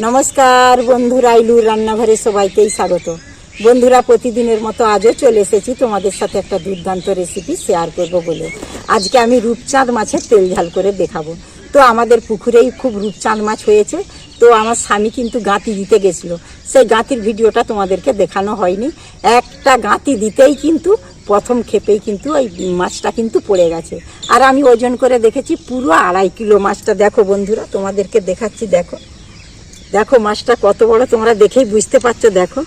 নমস্কার বন্ধুরা ইলুর রান্নাঘরে সবাইকেই স্বাগত। বন্ধুরা, প্রতিদিনের মতো আজও চলে এসেছি তোমাদের সাথে একটা দুর্দান্ত রেসিপি শেয়ার করব বলে। আজকে আমি রূপচাঁদ মাছের তেল ঝাল করে দেখাবো। তো আমাদের পুকুরেই খুব রূপচাঁদ মাছ হয়েছে। তো আমার স্বামী কিন্তু গাঁতি দিতে গেছিল। সেই গাঁতির ভিডিওটা তোমাদেরকে দেখানো হয়নি। একটা গাঁতি দিতেই কিন্তু প্রথম ক্ষেপেই কিন্তু ওই মাছটা কিন্তু পড়ে গেছে। আর আমি ওজন করে দেখেছি পুরো আড়াই কিলো মাছটা। দেখো বন্ধুরা, তোমাদেরকে দেখাচ্ছি, দেখো। দেখো মাছটা কত বড়, তোমরা দেখেই বুঝতে পারছ, দেখো।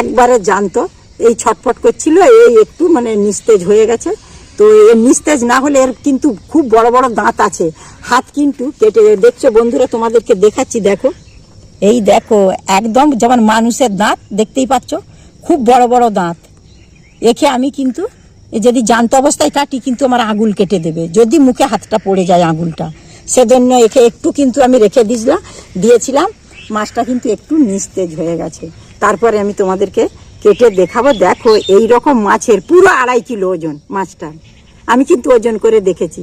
একবারে জানতো, এই ছটফট করছিল, এই একটু মানে নিস্তেজ হয়ে গেছে। তো এর নিস্তেজ না হলে এর কিন্তু খুব বড় বড় দাঁত আছে। হাত কিন্তু কেটে দেখছ বন্ধুরা, তোমাদেরকে দেখাচ্ছি, দেখো। এই দেখো, একদম যেমন মানুষের দাঁত, দেখতেই পাচ্ছ, খুব বড় বড় দাঁত। একে আমি কিন্তু যদি জানতো অবস্থায় কাটি, কিন্তু আমার আঙুল কেটে দেবে। যদি মুখে হাতটা পড়ে যায় আঙুলটা। সেজন্য একে একটু কিন্তু আমি রেখে দিয়েছিলাম দিয়েছিলাম। মাছটা কিন্তু একটু নিস্তেজ হয়ে গেছে। তারপরে আমি তোমাদেরকে কেটে দেখাবো। দেখো এই রকম মাছের পুরো আড়াই কিলো ওজন মাছটা। আমি কিন্তু ওজন করে দেখেছি।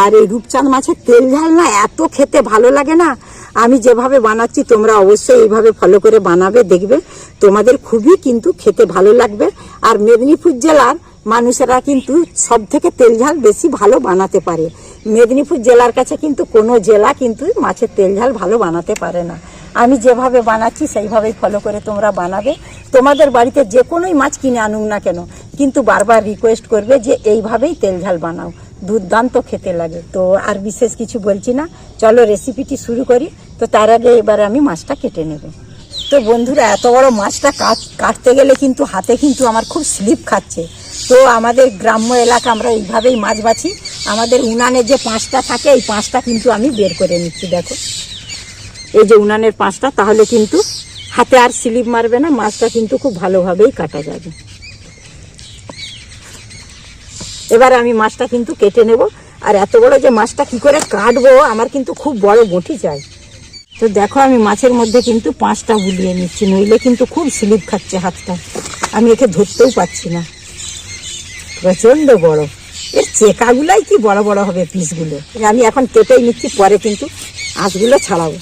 আর এই রূপচাঁদ মাছের তেল ঝাল না, এত খেতে ভালো লাগে না। আমি যেভাবে বানাচ্ছি, তোমরা অবশ্যই এইভাবে ফলো করে বানাবে, দেখবে। তোমাদের খুবই কিন্তু খেতে ভালো লাগবে। আর মেদিনীপুর জেলার মানুষেরা কিন্তু সব থেকে তেল ঝাল বেশি ভালো বানাতে পারে। মেদিনীপুর জেলার কাছে কিন্তু কোনো জেলা কিন্তু মাছের তেল ঝাল ভালো বানাতে পারে না। আমি যেভাবে বানাচ্ছি, সেইভাবেই ফলো করে তোমরা বানাবে। তোমাদের বাড়িতে যে কোনোই মাছ কিনে আনুক না কেন, কিন্তু বারবার রিকোয়েস্ট করবে যে এইভাবেই তেল ঝাল বানাও। দুর্দান্ত খেতে লাগে। তো আর বিশেষ কিছু বলছি না। চলো রেসিপিটি শুরু করি। তো তার আগে এবারে আমি মাছটা কেটে নেব। তো বন্ধুরা, এত বড় মাছটা কাট- কাটতে গেলে কিন্তু হাতে কিন্তু আমার খুব স্লিপ খাচ্ছে। তো আমাদের গ্রাম্য এলাকা আমরা এইভাবেই মাছ বাছি। আমাদের উনানের যে পাঁচটা থাকে, এই পাঁচটা কিন্তু আমি বের করে নিচ্ছি, দেখো। এই যে উনানের পাঁচটা, তাহলে কিন্তু হাতে আর স্লিপ মারবে না, মাছটা কিন্তু খুব ভালোভাবেই কাটা যাবে। এবার আমি মাছটা কিন্তু কেটে নেব, আর এত বড় যে মাছটা কি করে কাটবো, আমার কিন্তু খুব বড় বটি চাই। তো দেখো, আমি মাছের মধ্যে কিন্তু পাঁচটা বুলিয়ে নিচ্ছি, নইলে কিন্তু খুব স্লিপ খাচ্ছে হাতটা। আমি একে ধরতেও পারছি না। প্রচণ্ড বড় এর চেকাগুলাই কি বড় বড় হবে পিসগুলো? আমি এখন কেটেই নিচ্ছি, পরে কিন্তু আঁশগুলো ছাড়াবো।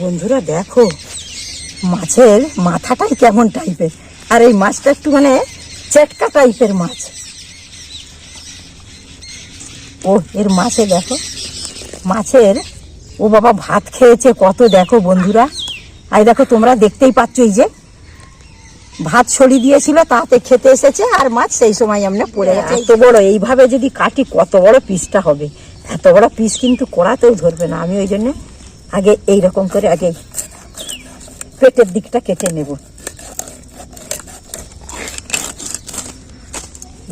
বন্ধুরা, দেখো, মাছের মাথাটাই কেমন টাইপের আর এই মাছটা একটু মানে চেটকা টাইপের মাছ। ও, এর মাছে দেখো। মাছের? ও বাবা ভাত খেয়েছে কত দেখো বন্ধুরা। আর দেখো তোমরা দেখতেই পাচ্ছ এই যে। ভাত ছড়ি দিয়েছিল তাতে খেতে এসেছে আর মাছ সেই সময় আমরা পড়ে গেছে। এত বড় এইভাবে যদি কাটি কত বড় পিসটা হবে? এত বড় পিস কিন্তু কড়াতেও ধরবে না। আমি ওই জন্য আগে এই রকম করে আগে পেটের দিকটা কেটে নেব।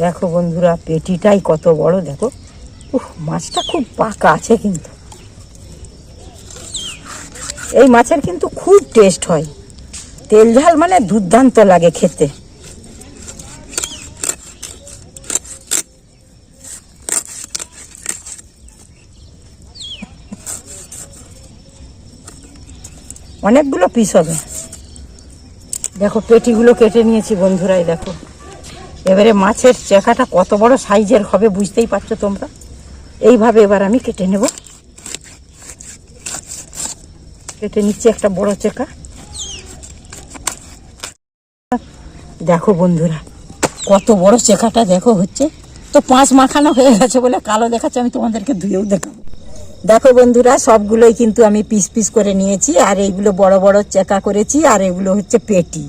দেখো বন্ধুরা পেটিটাই কত বড় দেখো। উহ মাছটা খুব পাকা আছে কিন্তু। এই মাছের কিন্তু খুব টেস্ট হয়। তেল ঝাল মানে দুর্দান্ত লাগে খেতে। অনেকগুলো পিস হবে। দেখো, পেটিগুলো কেটে নিয়েছি বন্ধুরাই, দেখো। এবারে মাছের চেখাটা কত বড় সাইজের হবে বুঝতেই পারছ তোমরা? এইভাবে এবার আমি কেটে নেব। কেটে নিচ্ছি একটা বড় চেকা। দেখো বন্ধুরা, কত বড় চেকাটা দেখো হচ্ছে। তো পাঁচ মাখানো হয়ে গেছে বলে কালো দেখাচ্ছে, আমি তোমাদেরকে ধুয়েও দেখাবো। দেখো বন্ধুরা, সবগুলোই কিন্তু আমি পিস পিস করে নিয়েছি, আর এইগুলো বড় বড় চেকা করেছি, আর এগুলো হচ্ছে পেটি।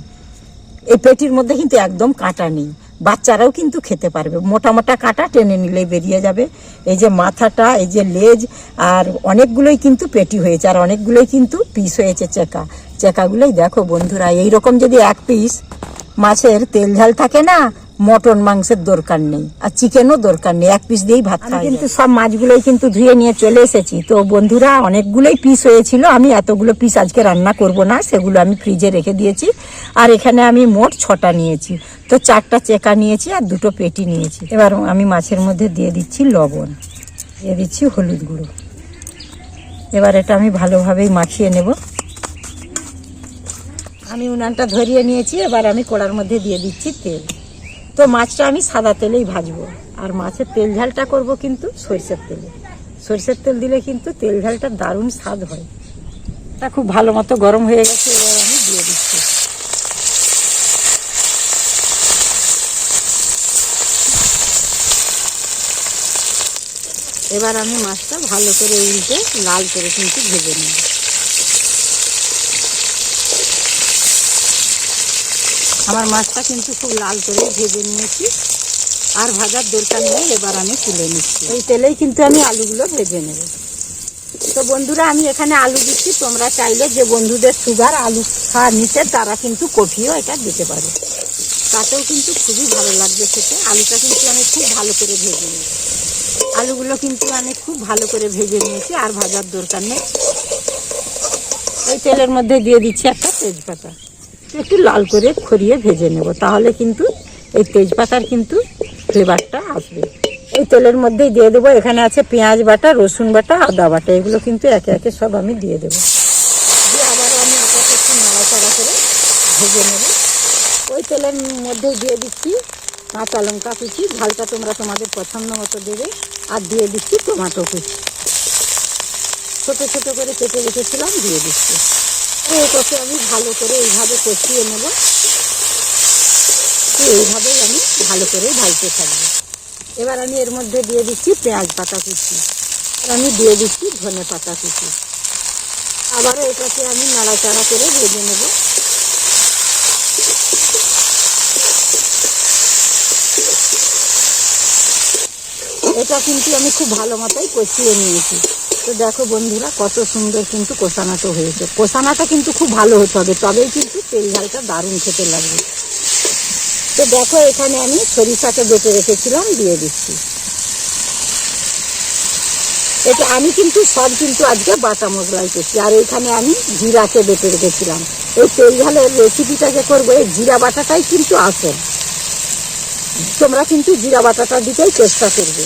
এই পেটির মধ্যে কিন্তু একদম কাটা নেই। বাচ্চারাও কিন্তু খেতে পারবে। মোটা মোটা কাটা টেনে নিলে বেরিয়ে যাবে। এই যে মাথাটা, এই যে লেজ, আর অনেকগুলোই কিন্তু পেটি হয়েছে, আর অনেকগুলোই কিন্তু পিস হয়েছে চেকা। চেকাগুলোই দেখো বন্ধুরা এই রকম যদি এক পিস মাছের তেল ঝাল থাকে না মটন মাংসের দরকার নেই আর চিকেনও দরকার নেই এক পিস দিয়েই ভাত খাওয়া কিন্তু সব মাছগুলোই কিন্তু ধুয়ে নিয়ে চলে এসেছি। তো বন্ধুরা অনেকগুলোই পিস হয়েছিল। আমি এতগুলো পিস আজকে রান্না করব না সেগুলো আমি ফ্রিজে রেখে দিয়েছি। আর এখানে আমি মোট ছটা নিয়েছি। তো চারটা চেকা নিয়েছি আর দুটো পেটি নিয়েছি। এবার আমি মাছের মধ্যে দিয়ে দিচ্ছি লবণ। দিয়ে দিচ্ছি হলুদ গুঁড়ো। এবার এটা আমি ভালোভাবেই মাখিয়ে নেব। আমি উনানটা ধরিয়ে নিয়েছি। এবার আমি কড়ার মধ্যে দিয়ে দিচ্ছি তেল। তো মাছটা আমি সাদা তেলেই ভাজবো। আর মাছের তেল ঝালটা করব কিন্তু সরষের তেলে। সরষের তেল দিলে কিন্তু তেল ঝালটা দারুণ স্বাদ হয়। তা খুব ভালো মতো গরম হয়ে গেছে, এবার আমি দিয়ে দিচ্ছি। এবার আমি মাছটা ভালো করে উল্টে লাল করে কিন্তু ভেজে নেব। আমার মাছটা কিন্তু খুব লাল করে ভেজে নিয়েছি। আর ভাজার দরকার নেই, এবার আমি তুলে নিচ্ছি। এই তেলেই কিন্তু আমি আলুগুলো ভেজে নেব। তো বন্ধুরা, আমি এখানে আলু দিচ্ছি। তোমরা চাইলে যে বন্ধুদের সুগার আলু খাওয়া নিচে তারা কিন্তু কফিও এটা দিতে পারে। তাতেও কিন্তু খুবই ভালো লাগবে খেতে। আলুটা কিন্তু আমি খুব ভালো করে ভেজে নিই আলুগুলো কিন্তু আমি খুব ভালো করে ভেজে নিয়েছি, আর ভাজার দরকার নেই। এই তেলের মধ্যে দিয়ে দিচ্ছি একটা তেজপাতা। একটু লাল করে খড়িয়ে ভেজে নেব, তাহলে কিন্তু এই তেজপাতার কিন্তু ফ্লেভারটা আসবে। এই তেলের মধ্যেই দিয়ে দেবো, এখানে আছে পেঁয়াজ বাটা, রসুন বাটা, আদা বাটা, এগুলো কিন্তু একে একে সব আমি দিয়ে দেবো। দিয়ে আবারও আমি এটাকে একটু নাড়াচাড়া করে ভেজে নেব। ওই তেলের মধ্যেই দিয়ে দিচ্ছি কাঁচা লঙ্কা কুচি, ঝালটা তোমরা তোমাদের পছন্দ মতো দেবে, আর দিয়ে দিচ্ছি টমেটো কুচি। ছোটো ছোটো করে কেটে রেখেছিলাম, দিয়ে দিচ্ছি। এটাকে আমি ভালো করে এইভাবে কষিয়ে নেব। এইভাবেই আমি ভালো করে ভাজতে থাকব। এবার আমি এর মধ্যে দিয়ে দিচ্ছি পেঁয়াজ পাতা কুচি। আর আমি দিয়ে দিচ্ছি ধনে পাতা কুচি। আবারও এটাকে আমি নাড়াচাড়া করে ভেজে নেব। এটা কিন্তু আমি খুব ভালো মতোই কষিয়ে নিয়েছি। তো দেখো বন্ধুরা, কত সুন্দর কিন্তু কষানাটা হয়েছে। কষানাটা কিন্তু খুব ভালো হতে হবে, তবেই কিন্তু তেল ঝালটা দারুণ খেতে লাগবে। তো দেখো, এখানে আমি সরিষাকে বেটে রেখেছিলাম, দিয়ে দিচ্ছি। এটা আমি কিন্তু সব কিন্তু আজকে বাটা মশলাই করছি, আর এখানে আমি জিরাকে বেটে রেখেছিলাম। এই তেল ঝালের রেসিপিটা যে করব, এই জিরা বাটাটাই কিন্তু আসে তোমরা কিন্তু জিরা বাটাটা দিতেই চেষ্টা করবে।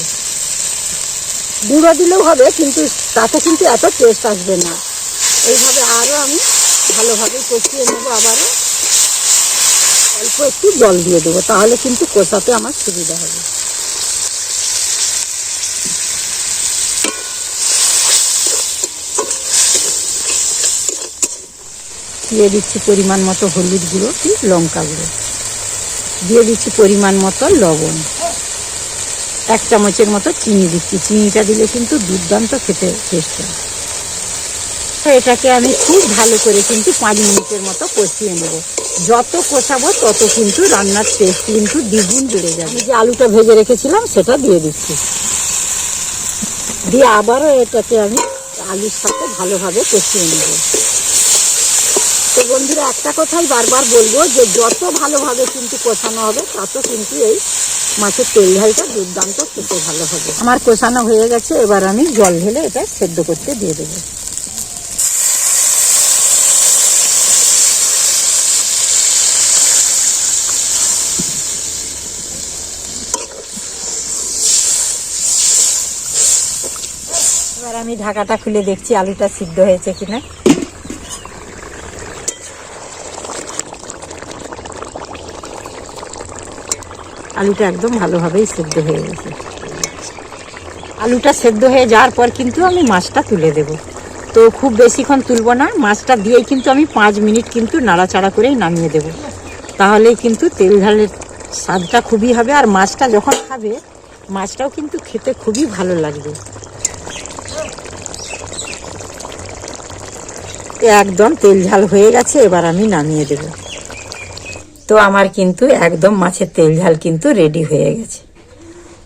গুঁড়ো দিলেও হবে, কিন্তু তাতে কিন্তু এত টেস্ট আসবে না। এইভাবে আরও আমি ভালোভাবে কষিয়ে নেব আবারও। অল্প একটু জল দিয়ে দেবো, তাহলে কিন্তু কষাতে আমার সুবিধা হবে। দিয়ে দিচ্ছি পরিমাণ মতো হলুদ গুঁড়ো কি লঙ্কা গুঁড়ো। দিয়ে দিচ্ছি পরিমাণ মতো লবণ। এক চামচের মতো চিনি দিচ্ছি। চিনিটা দিলে কিন্তু দুর্দান্ত খেতে টেস্ট হয়। তো এটাকে আমি খুব ভালো করে কিন্তু পাঁচ মিনিটের মতো কষিয়ে নেব। যত কষাবো তত কিন্তু রান্নার টেস্ট কিন্তু দ্বিগুণ বেড়ে যাবে। যে আলুটা ভেজে রেখেছিলাম সেটা দিয়ে দিচ্ছি। দিয়ে আবারও এটাকে আমি আলুর সাথে ভালোভাবে কষিয়ে নেব। তো বন্ধুরা, একটা কথাই বারবার বলব যে যত ভালোভাবে কিন্তু কষানো হবে, তত কিন্তু এই মাছের তেল ঝালটা দুর্দান্ত, খেতে ভালো হবে। আমার কষানো হয়ে গেছে, এবার আমি জল ঢেলে এটা সেদ্ধ করতে দিয়ে দেবো। এবার আমি ঢাকাটা খুলে দেখছি আলুটা সিদ্ধ হয়েছে কিনা। আলুটা একদম ভালোভাবেই সেদ্ধ হয়ে গেছে। আলুটা সেদ্ধ হয়ে যাওয়ার পর কিন্তু আমি মাছটা তুলে দেব। তো খুব বেশিক্ষণ তুলবো না, মাছটা দিয়েই কিন্তু আমি পাঁচ মিনিট কিন্তু নাড়াচাড়া করেই নামিয়ে দেব। তাহলেই কিন্তু তেল ঝালের স্বাদটা খুবই হবে আর মাছটা যখন খাবে, মাছটাও কিন্তু খেতে খুবই ভালো লাগবে। একদম তেল ঝাল হয়ে গেছে, এবার আমি নামিয়ে দেব। তো আমার কিন্তু একদম মাছের তেল ঝাল কিন্তু রেডি হয়ে গেছে।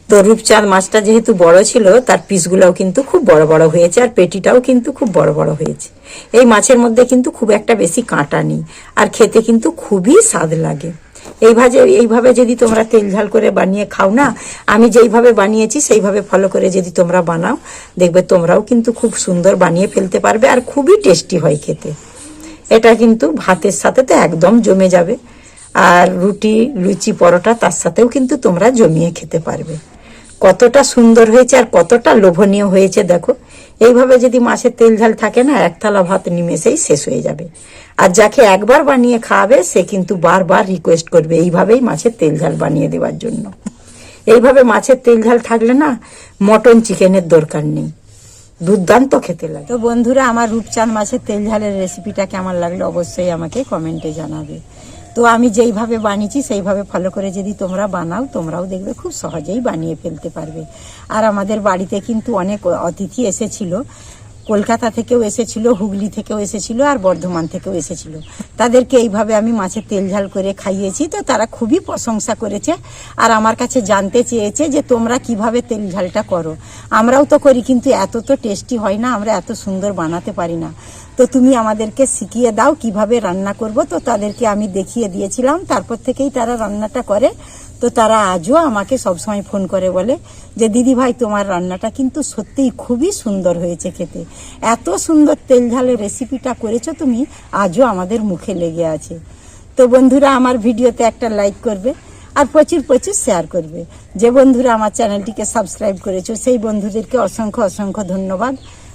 তো রূপচাঁদ মাছটা যেহেতু বড় ছিল, তার পিসগুলোও কিন্তু খুব বড় বড় হয়েছে আর পেটিটাও কিন্তু খুব বড় বড় হয়েছে। এই মাছের মধ্যে কিন্তু খুব একটা বেশি কাঁটা নেই আর খেতে কিন্তু খুবই স্বাদ লাগে। এইভাবে এইভাবে যদি তোমরা তেল ঝাল করে বানিয়ে খাও না, আমি যেইভাবে বানিয়েছি সেইভাবে ফলো করে যদি তোমরা বানাও, দেখবে তোমরাও কিন্তু খুব সুন্দর বানিয়ে ফেলতে পারবে আর খুবই টেস্টি হয় খেতে। এটা কিন্তু ভাতের সাথে তো একদম জমে যাবে। আর রুটি, লুচি, পরোটা তার সাথেও কিন্তু তোমরা জমিয়ে খেতে পারবে। কতটা সুন্দর হয়েছে আর কতটা লোভনীয় হয়েছে দেখো। এইভাবে যদি মাছের তেল ঝাল থাকে না, এক থালা ভাত নিমেষেই শেষ হয়ে যাবে। আর যাকে একবার বানিয়ে খাওয়াবে, সে কিন্তু বারবার রিকোয়েস্ট করবে এইভাবেই মাছের তেল ঝাল বানিয়ে দেওয়ার জন্য। এইভাবে মাছের তেল ঝাল থাকলে না, মটন চিকেনের দরকার নেই। দুর্দান্ত খেতে লাগে। তো বন্ধুরা, আমার রূপচাঁদ মাছের তেল ঝালের রেসিপিটা কেমন লাগল অবশ্যই আমাকে কমেন্টে জানাবে। তো আমি যেইভাবে বানিয়েছি, সেইভাবে ফলো করে যদি তোমরা বানাও, তোমরাও দেখবে খুব সহজেই বানিয়ে ফেলতে পারবে। আর আমাদের বাড়িতে কিন্তু অনেক অতিথি এসেছিল। কলকাতা থেকেও এসেছিল, হুগলি থেকেও এসেছিল আর বর্ধমান থেকেও এসেছিল। তাদেরকে এইভাবে আমি মাছের তেল ঝাল করে খাইয়েছি, তো তারা খুবই প্রশংসা করেছে আর আমার কাছে জানতে চেয়েছে যে তোমরা কীভাবে তেল ঝালটা করো। আমরাও তো করি, কিন্তু এত তো টেস্টি হয় না, আমরা এত সুন্দর বানাতে পারি না। তো তুমি আমাদেরকে শিখিয়ে দাও কীভাবে রান্না করব, তো তাদেরকে আমি দেখিয়ে দিয়েছিলাম, তারপর থেকেই তারা রান্নাটা করে। তো তারা আজও আমাকে সবসময় ফোন করে বলে যে, দিদি ভাই, তোমার রান্নাটা কিন্তু সত্যিই খুবই সুন্দর হয়েছে খেতে। এত সুন্দর তেল ঝালের রেসিপিটা করেছ তুমি, আজও আমাদের মুখে লেগে আছে। তো বন্ধুরা, আমার ভিডিওতে একটা লাইক করবে আর প্রচুর প্রচুর শেয়ার করবে। যে বন্ধুরা আমার চ্যানেলটিকে সাবস্ক্রাইব করেছ, সেই বন্ধুদেরকে অসংখ্য অসংখ্য ধন্যবাদ।